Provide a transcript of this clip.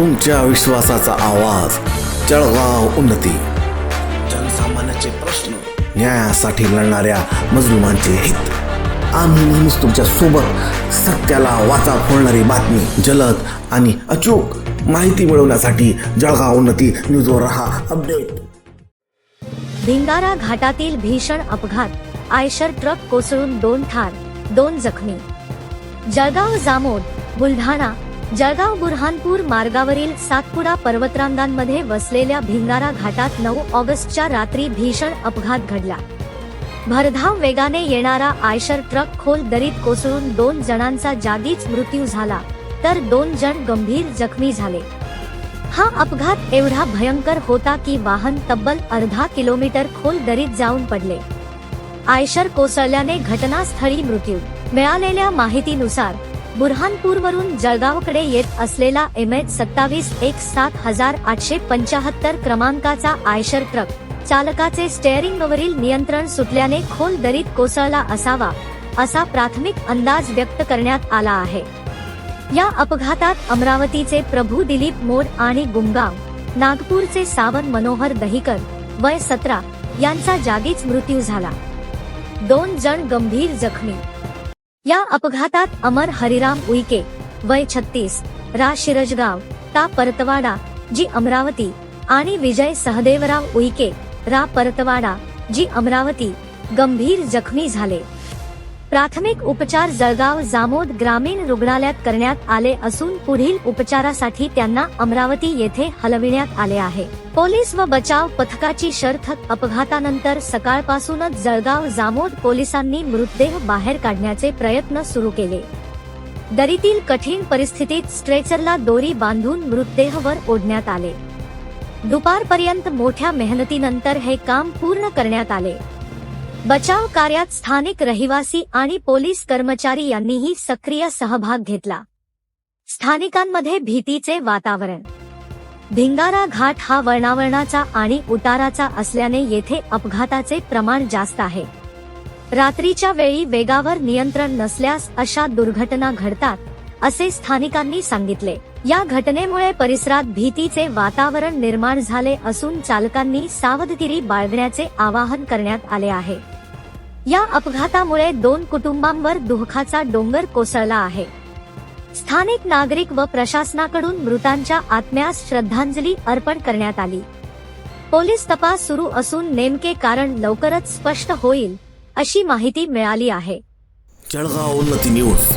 तुमच्या विश्वासाचा आवाज. जळगाव उन्नती. जनसामान्याचे प्रश्न न्यायासाठी लढणाऱ्या मजलुमांचे हित. आम्ही नेहमीच तुमच्यासोबत सत्याला वाचा फोडणारी बातमी जलद आणि अचूक माहिती मिळवण्यासाठी जळगाव उन्नती न्यूजवर रहा अपडेट. भिंगारा घाटातील भीषण अपघात. आयशर ट्रक कोसळून दोन ठार दोन जखमी. जळगाव जामोद बुलढाणा जळगाव बुरहानपूर मार्गावरील सातपुडा पर्वतरांगांमध्ये वसलेल्या भिंगारा घाटात नऊ ऑगस्टच्या रात्री भीषण अपघात घडला. भरधाव वेगाने येणारा आयशर ट्रक खोल दरीत कोसळून दोन जणांचा जागीच मृत्यू झाला तर दोन जण गंभीर जखमी झाले. हा अपघात एवढा भयंकर होता की वाहन तब्बल अर्धा किलोमीटर खोल दरीत जाऊन पडले. आयशर कोसळल्याने घटनास्थळी मृत्यू. मिळालेल्या माहितीनुसार बुरहानपूरवरून जळगावकडे येत असलेला एम एच सत्तावीस एक सात हजार आठशे पंचाहत्तर क्रमांकाचा आयशर ट्रक चालकाचे स्टेअरिंगवरील नियंत्रण सुटल्याने खोल दरीत कोसळला असावा असा प्राथमिक अंदाज व्यक्त करण्यात आला आहे. या अपघातात अमरावतीचे प्रभू दिलीप मोड आणि गुमगाव नागपूरचे सावन मनोहर दहिकर वय सतरा यांचा जागीच मृत्यू झाला. दोन जण गंभीर जखमी या अपघातात अमर हरिराम उइके, वय छत्तीस, रा. शिरजगाव, ता. परतवाडा, जी. अमरावती आणि विजय सहदेवराव उइके, रा. परतवाडा, जी. अमरावती, गंभीर जखमी झाले. प्राथमिक उपचार जळगाव जामोद ग्रामीण रुग्णालयात करण्यात आले असून पुढील उपचारासाठी त्यांना अमरावती येथे हलविण्यात आले आहे. पोलीस व बचाव पथकाची शर्थ अपघातानंतर सकाळपासूनच जळगाव जामोद पोलिसांनी मृतदेह बाहेर काढण्याचे प्रयत्न सुरू केले. दरीतील कठीण परिस्थितीत स्ट्रेचरला दोरी बांधून मृतदेहवर ओढण्यात आले. दुपारपर्यंत मोठ्या मेहनतीनंतर हे काम पूर्ण करण्यात आले. बचाव कार्यात स्थानिक रहिवासी आणि पोलीस कर्मचारी यांनीही सक्रिय सहभाग घेतला. स्थानिकांमध्ये भीतीचे वातावरण. भिंगारा घाट हा वळणावळणाचा आणि उताराचा असल्याने येथे अपघाताचे प्रमाण जास्त आहे. रात्रीच्या वेळी वेगावर नियंत्रण नसल्यास अशा दुर्घटना घडतात. असे स्थानिकांनी सांगितले. या घटनेमुळे परिसरात भीतीचे वातावरण निर्माण झाले असून चालकांनी सावधगिरी बाळगण्याचे आवाहन करण्यात आले आहे. या अपघातामुळे दोन कुटुंबांवर दुःखाचा डोंगर कोसळला आहे. स्थानिक नागरिक व प्रशासनाकडून मृतांच्या आत्म्यास श्रद्धांजली अर्पण करण्यात आली. पोलीस तपास सुरू असून नेमके कारण लवकरच स्पष्ट होईल अशी माहिती मिळाली आहे. जळगाव उन्नती न्यूज.